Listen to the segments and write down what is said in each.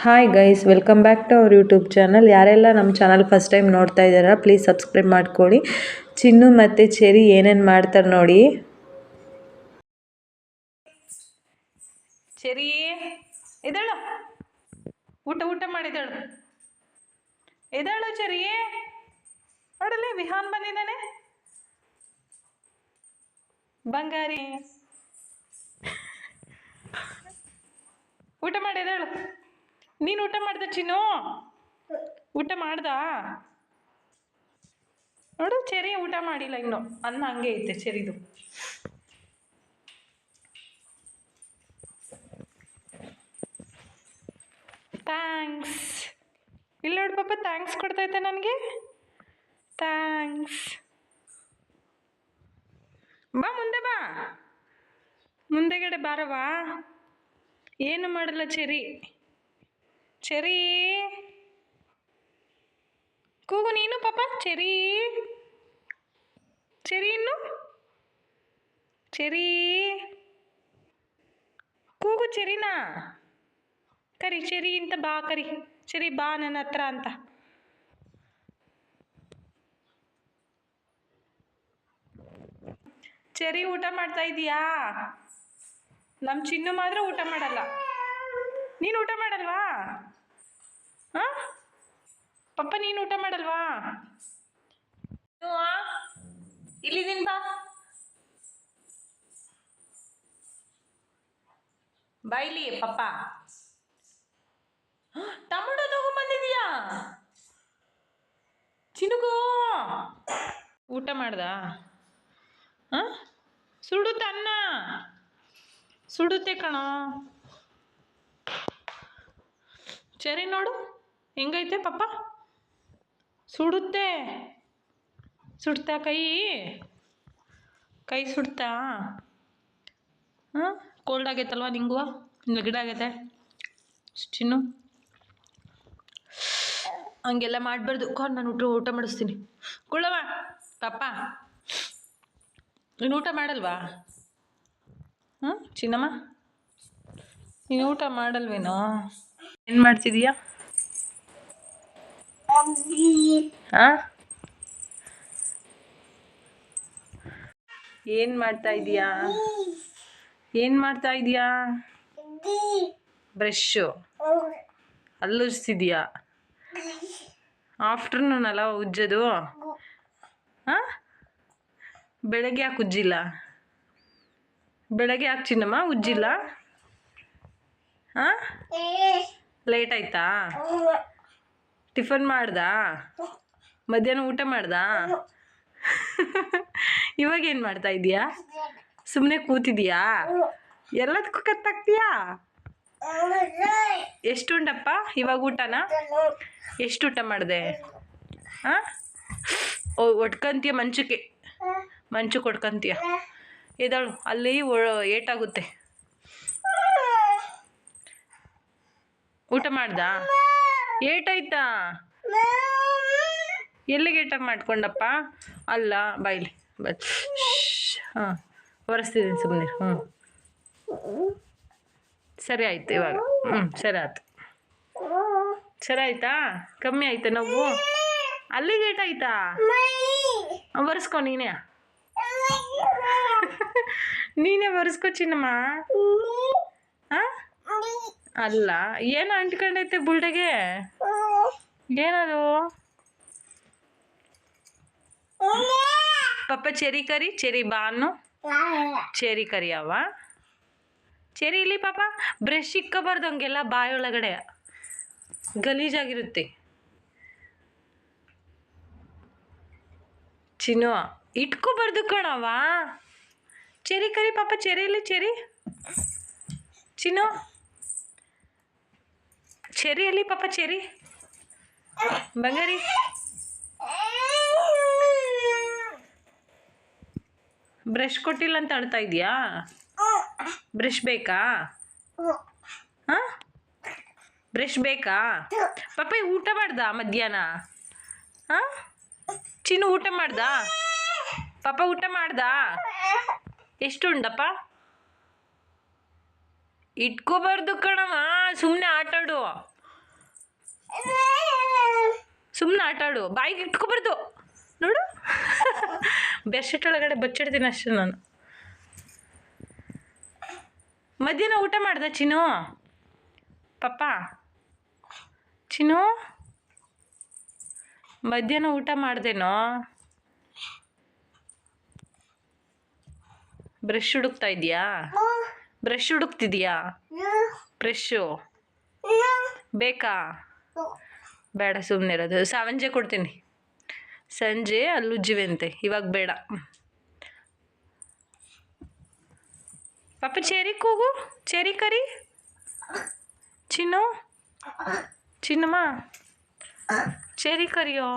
Hi guys welcome back to our YouTube channel ಯಾರೆಲ್ಲ ನಮ್ಮ channel first time ನೋಡ್ತಾ ಇದ್ದಾರಾ ಪ್ಲೀಸ್ ಸಬ್ಸ್ಕ್ರೈಬ್ ಮಾಡ್ಕೊಳ್ಳಿ. ಚಿನ್ನು ಮತ್ತು ಚೆರಿ ಏನೇನು ಮಾಡ್ತಾರೆ ನೋಡಿ. ಚೆರಿ ಇದ್ದಾಳು ಊಟ ಊಟ ಮಾಡಿದಳು ಇದ್ದಾಳು ಚೆರಿ. ನೋಡಲಿ, ವಿಹಾನ್ ಬಂದಿದ್ದಾನೆ. ಬಂಗಾರಿ. ಊಟ ಮಾಡಿದಳು ನೀನು ಊಟ ಮಾಡ್ದ ಚಿನ್ನು? ಊಟ ಮಾಡ್ದ? ನೋಡು ಚೆರಿ ಊಟ ಮಾಡಿಲ್ಲ ಇನ್ನು. ಅನ್ನ ಹಂಗೆ ಐತೆ ಚೆರಿದು ಥ್ಯಾಂಕ್ಸ್ ಇಲ್ಲ ನೋಡು ಪಾಪ ಥ್ಯಾಂಕ್ಸ್ ಕೊಡ್ತೈತೆ ನನಗೆ. ಥ್ಯಾಂಕ್ಸ್ ಬಾ, ಮುಂದೆ ಬಾ. ಮುಂದೆಗಡೆ ಬಾರವಾ ಏನು ಮಾಡಲ್ಲ ಚೆರಿ ಚೆರಿ. ಕೂಗು ನೀನು ಪಾಪ, ಚೆರಿ. ಚೆರಿ ಇನ್ನು. ಚೆರಿ. ಕೂಗು ಚೆರಿನಾ? ಕರಿ, ಚೆರಿ ಅಂತ ಬಾ, ಕರಿ. ಚೆರಿ ಬಾ ನನ್ನ ಹತ್ರ ಅಂತ. ಚೆರಿ ಊಟ ಮಾಡ್ತಾ ಇದೀಯಾ? ನಮ್ಮ ಚಿನ್ನು ಮಾತ್ರ ಊಟ ಮಾಡಲ್ಲ. ನೀನು ಊಟ ಮಾಡಲ್ವಾ? ಪಪ್ಪ ನೀನು ಊಟ ಮಾಡಲ್ವಾ? ಇಲ್ಲಿದ್ದೀನಿ ಬಾ ಬಾಯ್ಲಿ ಪಪ್ಪ. ಟೊಮೊಟೊ ತಗೊಂಬಂದಿದ್ಯಾ ಚಿನುಕು ಊಟ ಮಾಡ್ದ? ಹಾಂ? ಸುಡುತ್ತೆ ಅನ್ನ. ಸುಡುತ್ತೆ ಕಣೋ. ಸರಿ ನೋಡು ಹೆಂಗೈತೆ ಪಪ್ಪ? ಸುಡುತ್ತೆ. ಸುಡ್ತಾ ಕೈ? ಕೈ ಸುಡ್ತಾ? ಹಾಂ? ಕೋಲ್ಡ್ ಆಗೈತಲ್ವ ನಿಂಗೂ ಗಿಡ ಆಗೈತೆ? ಚಿನ್ನು. ಹಂಗೆಲ್ಲ ಮಾಡಬಾರ್ದು. ಕೋ, ನಾನು ಊಟ ಊಟ ಮಾಡಿಸ್ತೀನಿ. ಕುಳ್ಳವ ಪಾಪ ನೀನು ಊಟ ಮಾಡಲ್ವಾ? ಹ್ಞೂ ಚಿನ್ನಮ್ಮ. ನೀನು ಊಟ ಮಾಡಲ್ವೇನೋ? ಏನು ಮಾಡ್ತಿದೀಯಾ? ಏನು ಮಾಡ್ತಾ ಇದೀಯಾ ಏನು ಮಾಡ್ತಾ ಇದೀಯಾ ಬ್ರಷು. ಅಲ್ಲುರ್ಸಿದ್ಯಾ? ಆಫ್ಟರ್ನೂನ್ ಅಲ್ಲ ಉಜ್ಜೋದು? ಹಾಂ ಬೆಳಗ್ಗೆ ಯಾಕೆ ಉಜ್ಜಿಲ್ಲ? ಬೆಳಗ್ಗೆ ಯಾಕೆ ಚಿನ್ನಮ್ಮ ಉಜ್ಜಿಲ್ಲ? ಹಾಂ ಲೇಟ್ ಆಯ್ತಾ? ಟಿಫನ್ ಮಾಡ್ದಾ? ಮಧ್ಯಾಹ್ನ ಊಟ ಮಾಡ್ದಾ? ಇವಾಗ ಏನು ಮಾಡ್ತಾ ಇದೀಯಾ ಸುಮ್ಮನೆ ಕೂತಿದೀಯಾ ಎಲ್ಲದಕ್ಕೂ ಕತ್ತಾಗ್ತೀಯಾ ಎಷ್ಟು ಉಂಟಪ್ಪ ಇವಾಗ ಊಟನ? ಎಷ್ಟು ಊಟ ಮಾಡಿದೆ? ಹಾಂ ಓ ಮಂಚಕ್ಕೆ ಮಂಚು ಒಟ್ಕಂತೀಯ ಇದಾಳು, ಅಲ್ಲಿ ಏಟಾಗುತ್ತೆ. ಊಟ ಮಾಡ್ದಾ? ಏಟಾಯ್ತಾ? ಎಲ್ಲಿಗೆ ಏಟ ಮಾಡ್ಕೊಂಡಪ್ಪ? ಅಲ್ಲ, ಬಾಯ್ಲಿ, ಬೈ ಹಾಂ, ಒರೆಸ್ತಿದ್ದೀನಿ ಸುಮ್ಮನೆ ಹ್ಞೂ. ಸರಿ ಆಯ್ತು ಇವಾಗ, ಹ್ಞೂ, ಸರಿ ಆಯ್ತು. ಸರಿ ಆಯ್ತಾ? ಕಮ್ಮಿ ಆಯ್ತಾ ನೋವು? ಅಲ್ಲಿಗೆ ಏಟಾಯ್ತಾ? ಒರೆಸ್ಕೊ ನೀನೇ. ನೀನೇ ಒರೆಸ್ಕೊ ಚಿನ್ನಮ್ಮ. ಹಾಂ ಅಲ್ಲ, ಏನು ಅಂಟ್ಕೊಂಡೈತೆ ಬುಲ್ಡೆಗೆ? ಏನದು? ಪಪ್ಪ ಚೆರಿ ಕರಿ ಚೆರಿ ಬಾನು ಚೆರಿ ಕರಿಯವ ಚೆರಿ ಇಲ್ಲಿ ಪಾಪ ಬ್ರಷ್ ಇಕ್ಕಬಾರ್ದು ಹಂಗೆಲ್ಲ ಬಾಯೊಳಗಡೆ. ಗಲೀಜಾಗಿರುತ್ತೆ. ಚಿನ್ನು, ಇಟ್ಕೋಬಾರ್ದು ಕಣವಾ ಚೆರಿ ಕರಿ ಪಾಪ ಚೆರಿ ಇಲ್ಲಿ ಚೆರಿ ಚಿನ್ನು. ಚೆರಿ ಅಲ್ಲಿ ಪಾಪ ಚೆರಿ ಬಂಗಾರಿ? ಬ್ರಷ್ ಕೊಟ್ಟಿಲ್ಲ ಅಂತ ಅಳ್ತಾ ಇದೆಯಾ? ಬ್ರಷ್ ಬೇಕಾ? ಹಾಂ? ಬ್ರಷ್ ಬೇಕಾ? ಪಾಪ ಊಟ ಮಾಡ್ದ ಮಧ್ಯಾಹ್ನ? ಹಾಂ? ಚಿನ್ನು ಊಟ ಮಾಡ್ದ? ಪಾಪ ಊಟ ಮಾಡ್ದ? ಎಷ್ಟು ಉಂಡಪ್ಪ ಇಟ್ಕೋಬಾರ್ದು ಕಣವ ಸುಮ್ಮನೆ ಆಟಾಡು. ಸುಮ್ಮನೆ ಆಟಾಡು. ಬಾಯಿಗೆ ಇಟ್ಕೋಬಾರ್ದು. ನೋಡು. ಬೆಡ್ಶೀಟ್ ಒಳಗಡೆ ಬಚ್ಚಿಡ್ತೀನಿ ಅಷ್ಟೇ ನಾನು. ಮಧ್ಯಾಹ್ನ ಊಟ ಮಾಡ್ದೆ ಚಿನ್ನು? ಪಪ್ಪ? ಚಿನ್ನು? ಮಧ್ಯಾಹ್ನ ಊಟ ಮಾಡ್ದೇನೋ? ಬ್ರಷ್ ಹುಡುಕ್ತಾ ಇದೆಯಾ? ಬ್ರಷ್ ಹುಡುಕ್ತಿದ್ಯಾ? ಬ್ರಷ್ಷು? ಬೇಕಾ? ಬೇಡ ಸುಮ್ಮನೆ ಇರೋದು. ಸಂಜೆ ಕೊಡ್ತೀನಿ. ಸಂಜೆ ಅಲ್ಲುಜ್ಜಿವೆ ಅಂತೆ ಇವಾಗ ಬೇಡ. ಪಾಪ ಚೇರಿ ಕೂಗು. ಚೇರಿ ಕರಿ. ಚಿನ್ನು? ಚಿನ್ನಮ್ಮ? ಚೇರಿ ಕರಿಯೋ?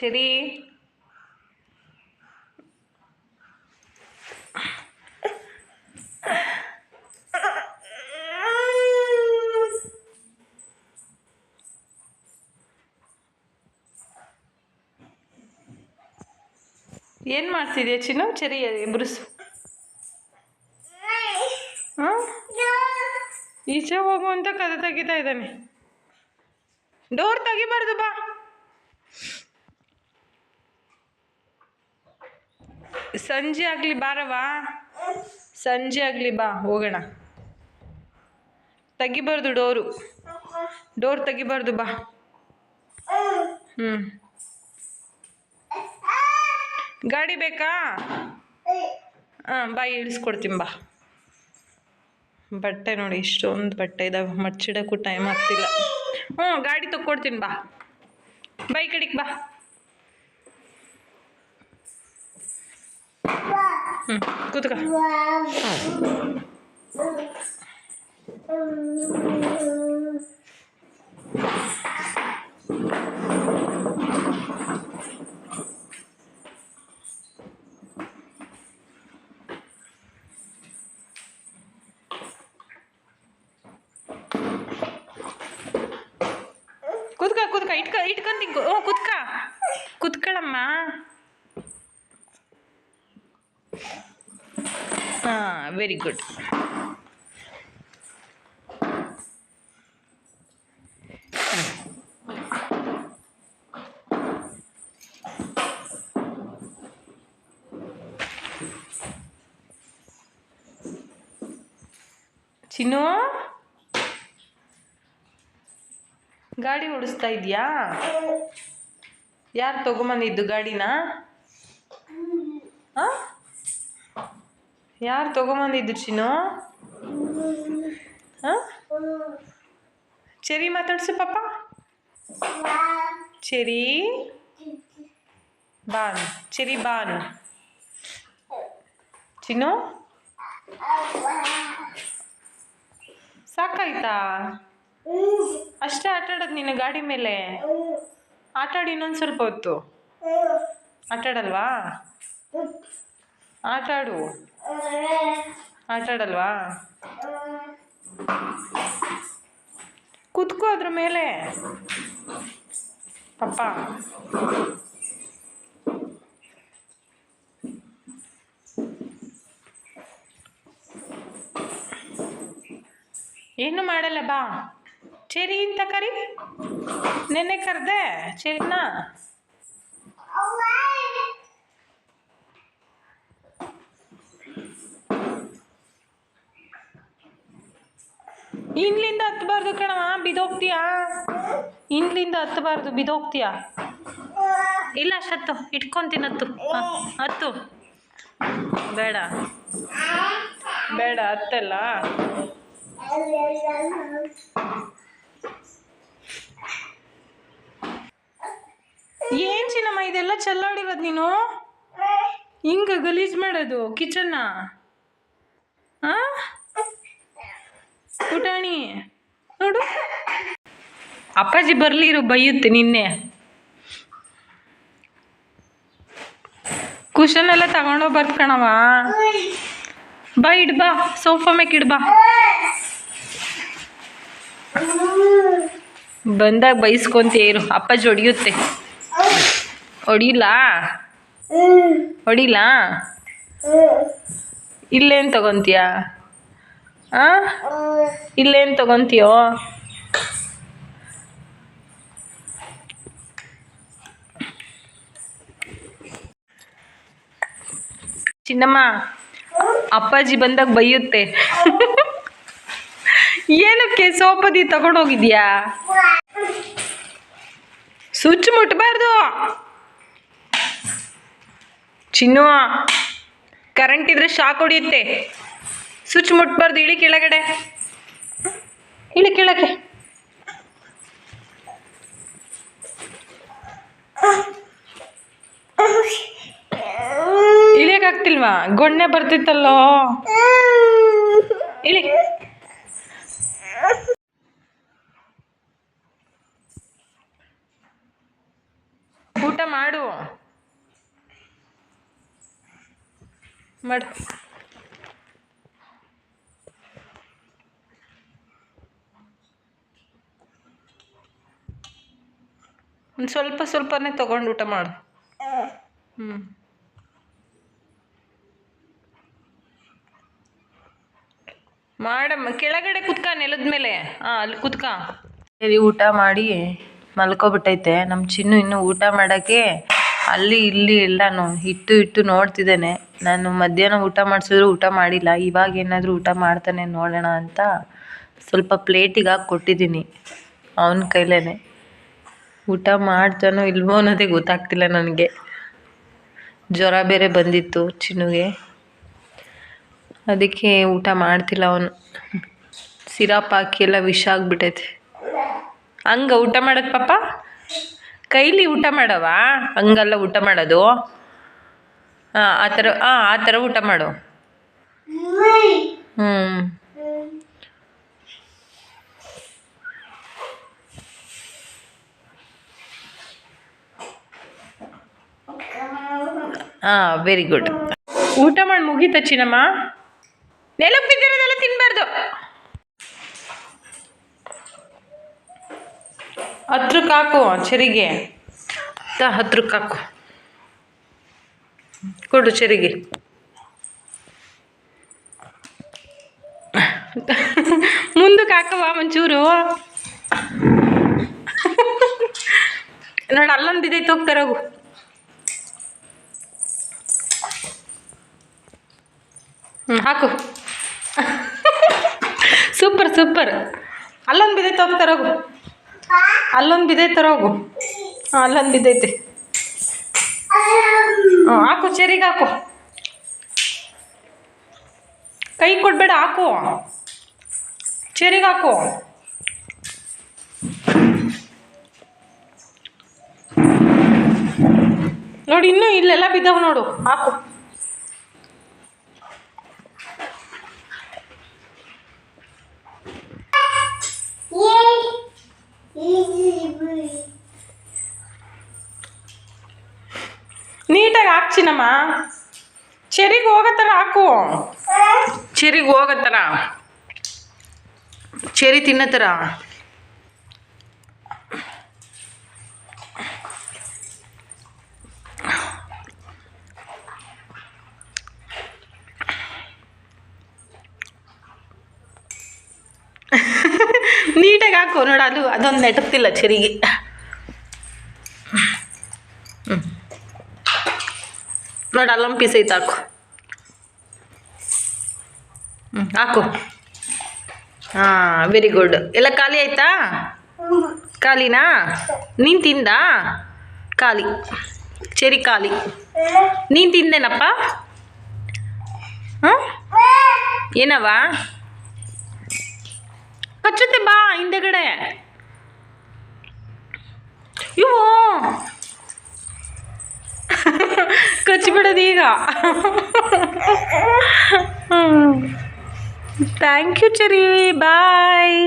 ಚೇರಿ ಏನು ಮಾಡ್ತಿದ್ಯ ಚಿನ್ನು? ಚರಿ ಬುರುಸು ಈಚೆ ಹೋಗು ಅಂತ ಕದ ತೆಗಿತಾ ಇದ್ದಾನೆ. ಡೋರ್ ತೆಗಿಬಾರ್ದು ಬಾ. ಸಂಜೆ ಆಗಲಿ ಬಾರವಾ ಸಂಜೆ ಆಗಲಿ ಬಾ, ಹೋಗೋಣ. ತೆಗಿಬಾರ್ದು ಡೋರು. ಡೋರ್ ತೆಗಿಬಾರ್ದು ಬಾ. ಹ್ಞೂ ಗಾಡಿ ಬೇಕಾ? ಹಾಂ, ಬಾ, ಇಳಿಸ್ಕೊಡ್ತೀನಿ ಬಾ. ಬಟ್ಟೆ ನೋಡಿ, ಇಷ್ಟೊಂದು ಬಟ್ಟೆ ಇದಾವೆ. ಮಚ್ಚಿಡಕ್ಕೂ ಟೈಮ್ ಆಗ್ತಿಲ್ಲ. ಹ್ಞೂ ಗಾಡಿ ತಕ್ಕೊಡ್ತೀನಿ ಬಾ. ಬೈ ಕಡೆಗೆ ಬಾ. ಹ್ಞೂ ಕೂತ್ಕ ಕೂತ್ಕ ಕೂತ್ಕ ಇಟ್ಕ ಇಟ್ಕೊಂತೀನಿ ಹ್ಞೂ ಕೂತ್ಕ ಕೂತ್ಕೊಳ್ಳಮ್ಮ ಹಾಂ ವೆರಿ ಗುಡ್ ಚಿನ್ನು? ಗಾಡಿ ಓಡಿಸ್ತಾ ಇದೆಯಾ? ಯಾರು ತಗೊಂಬಂದಿದ್ದು ಗಾಡಿನ? ಹಾಂ? ಯಾರು ತಗೊಂಬಂದಿದ್ದು ಚಿನ್ನು? ಹಾಂ? ಚೆರಿ ಮಾತಾಡ್ಸು ಪಾಪ. ಚೆರಿ? ಬಾನ್. ಚೆರಿ ಬಾನ್. ಚಿನ್ನು? ಸಾಕಾಯ್ತಾ? ಅಷ್ಟೇ ಆಟ ಆಡೋದು ನೀನು ಗಾಡಿ ಮೇಲೆ? ಆಟ ಆಡಿ ಇನ್ನೊಂದು ಸ್ವಲ್ಪ ಹೊತ್ತು. ಆಟ ಆಡಲ್ವಾ ಆಟ ಆಡಲ್ವಾ ಕೂತ್ಕೋ ಅದ್ರ ಮೇಲೆ. ಪಪ್ಪ. ಏನು ಮಾಡಲ್ಲ ಬಾ. ಚೆರಿ ಇಂತ ಕರಿ? ನೆನ್ನೆ ಕರೆದೆ. ಚೆರಿನ. ಇನ್ಲಿಂದ ಹತ್ತಬಾರ್ದು ಕಣವ ಬಿದೋಗ್ತೀಯಾ ಇನ್ಲಿಂದ ಹತ್ತಬಾರ್ದು ಬಿದೋಗ್ತೀಯಾ ಇಲ್ಲ ಶತ್ತು ಇಟ್ಕೊಂತೀನಿ ಹತ್ತು ಹ, ಹತ್ತು. ಬೇಡ. ಬೇಡ ಹತ್ತಲ್ಲ. ಏನ್ ಚಿನ್ನಮ್ಮ ಇದೆಲ್ಲ ಚೆಲ್ಲಾಡಿರೋದು ನೀನು? ಹಿಂಗ ಗಲೀಜ್ ಮಾಡೋದು ಕಿಚನ್ನ? ಆ ಪುಟಾಣಿ ನೋಡು. ಅಪ್ಪಾಜಿ ಬರ್ಲಿರು ಬೈಯುತ್ತೆ ನಿನ್ನೆ. ಕುಶನ್ ಎಲ್ಲ ತಗೊಂಡೋಗಿ ಬರ್ಕಣವ ಬಾ ಇಡ್ಬಾ ಸೋಫಾ ಮೇಕ್ ಇಡ್ಬಾ ಬಂದಾಗ ಬೈಸ್ಕೊಂತೀಯ ಇರು ಅಪ್ಪಾಜಿ ಹೊಡಿಯುತ್ತೆ ಹೊಡಿಲ್ಲ ಹೊಡಿಲಾ ಇಲ್ಲೇನು ತಗೊಂತೀಯ? ಆ? ಇಲ್ಲೇನು ತಗೊಂತೀಯೋ? ಚಿನ್ನಮ್ಮ, ಅಪ್ಪಾಜಿ ಬಂದಾಗ ಬೈಯುತ್ತೆ. ಏನಕ್ಕೆ ಸೋಪದಿ ತಗೊಂಡೋಗಿದ್ಯಾ? ಸ್ವಿಚ್ ಮುಟ್ಬಾರ್ದು. ಚಿನ್ನು ಕರೆಂಟ್ ಇದ್ರೆ ಶಾಕ್ ಹೊಡಿಯುತ್ತೆ. ಸ್ವಿಚ್ ಮುಟ್ಬಾರ್ದು ಇಳಿ ಕೆಳಗಡೆ. ಇಳಿ ಕೆಳಗೆ. ಇಳಿಯಕ್ಕಾಗ್ತಿಲ್ವಾ ಗೊಣ್ಣೆ ಬರ್ತಿತ್ತಲ್ಲೋ? ಇಳಿ. ಊಟ ಮಾಡು. ಮಾಡು. ಒಂದು ಸ್ವಲ್ಪ ಸ್ವಲ್ಪನೇ ತಗೊಂಡು ಊಟ ಮಾಡು. ಹ್ಞೂ ಮಾಡಮ್ಮ, ಕೆಳಗಡೆ ಕುತ್ಕ, ನೆಲದ ಮೇಲೆ. ಹಾಂ ಅಲ್ಲಿ ಕುತ್ಕ. ಸರಿ, ಊಟ ಮಾಡಿ ಮಲ್ಕೊಬಿಟ್ಟೈತೆ. ನಮ್ಮ ಚಿನ್ನು ಇನ್ನು ಊಟ ಮಾಡೋಕ್ಕೆ ಅಲ್ಲಿ, ಇಲ್ಲಿ ಎಲ್ಲಾನು ಇಟ್ಟು ಇಟ್ಟು ನೋಡ್ತಿದ್ದೇನೆ. ನಾನು ಮಧ್ಯಾಹ್ನ ಊಟ ಮಾಡಿಸಿದ್ರು ಊಟ ಮಾಡಿಲ್ಲ. ಇವಾಗ ಏನಾದರೂ ಊಟ ಮಾಡ್ತಾನೆ ನೋಡೋಣ ಅಂತ ಸ್ವಲ್ಪ ಪ್ಲೇಟಿಗೆ ಹಾಕಿ ಕೊಟ್ಟಿದ್ದೀನಿ ಅವನ ಕೈಲೇ ಊಟ ಮಾಡ್ತಾನೋ ಇಲ್ವೋ ಅನ್ನೋದೇ ಗೊತ್ತಾಗ್ತಿಲ್ಲ ನನಗೆ. ಜ್ವರ ಬೇರೆ ಬಂದಿತ್ತು ಚಿನ್ನುಗೆ. ಅದಕ್ಕೆ ಊಟ ಮಾಡ್ತಿಲ್ಲ ಅವನು. ಸಿರಾಪ್ ಹಾಕಿ ಎಲ್ಲ ವಿಷ ಆಗ್ಬಿಟ್ಟೈತೆ ಹಂಗ ಊಟ ಮಾಡೋದು ಪಾಪ? ಕೈಲಿ ಊಟ ಮಾಡವ? ಹಂಗಲ್ಲ ಊಟ ಮಾಡೋದು? ಹಾಂ ಆ ಥರ ಹಾಂ ಆ ಥರ ಊಟ ಮಾಡು. ಹ್ಞೂ ಹಾಂ ವೆರಿ ಗುಡ್ ಊಟ ಮಾಡಿ ಮುಗೀತ ಚಿನ್ನಮ್ಮ? ನೆಲಕ್ಕೆ ಬಿದ್ದಿರೋದೆಲ್ಲ ತಿನ್ನಬಾರ್ದು ಹತ್ರಕ್ಕೆ ಹಾಕು, ಚರಿಗೆ. ಹತ್ರಕ್ಕೆ ಹಾಕು. ಕೊಡು ಚರಿಗೆ. ಮುಂದಕ್ಕೆ ಹಾಕವ ಒಂಚೂರು. ನೋಡಿ, ಅಲ್ಲೊಂದು ಬಿದ್ದೈತೆ ಹೋಗ್ತಾರೆ ಹೋಗು ಹಾಕು. ಸೂಪರ್ ಸೂಪರ್ ಅಲ್ಲೊಂದು ಬಿದ್ದೈತೆ ಹೋಗು ಅಲ್ಲೊಂದು ಬಿದ್ದೈತೆ ಹೋಗು. ಹಾಂ, ಅಲ್ಲೊಂದು ಬಿದ್ದೈತೆ. ಹ್ಞೂ ಹಾಕು, ಚೆರಿಗೆ ಹಾಕು. ಕೈ ಕೊಡಬೇಡ, ಹಾಕು. ಚೆರಿಗೆ ಹಾಕು. ನೋಡಿ, ಇನ್ನೂ ಇಲ್ಲೆಲ್ಲ ಬಿದ್ದಾವೆ ನೋಡು. ಹಾಕು. ನೀಟಾಗಿ ಹಾಕ್ಚಿನಮ್ಮ ಚೆರಿಗೆ ಹೋಗೋ ಥರ ಹಾಕು ಚೆರಿಗೆ ಹೋಗೋ ಥರ ಚೆರಿ ತಿನ್ನೋ ಥರ ನೀಟಾಗಿ ಹಾಕು ನೋಡ, ಅದು ಅದೊಂದು ನೆಟಕ್ತಿಲ್ಲ ಚೆರಿಗೆ. ನೋಡಿ, ಅಲ್ಲೊಂದು ಪೀಸ್ ಐತೆ ಹಾಕು. ಹ್ಞೂ ಹಾಕು. ಹಾಂ ವೆರಿ ಗುಡ್ ಎಲ್ಲ ಖಾಲಿ ಆಯ್ತಾ? ಖಾಲಿನಾ? ನೀನು ತಿಂದ? ಖಾಲಿ. ಚೆರಿ ಖಾಲಿ. ನೀನು ತಿಂದೇನಪ್ಪ? ಹಾಂ ಏನವ ಕಚ್ಚುತ್ತೆ ಬಾ ಹಿಂದೆಗಡೆ ಇವು ಕಚ್ಚಿಬಿಡೋದು ಈಗ ಥ್ಯಾಂಕ್ ಯು ಚೆರಿ ಬಾಯ್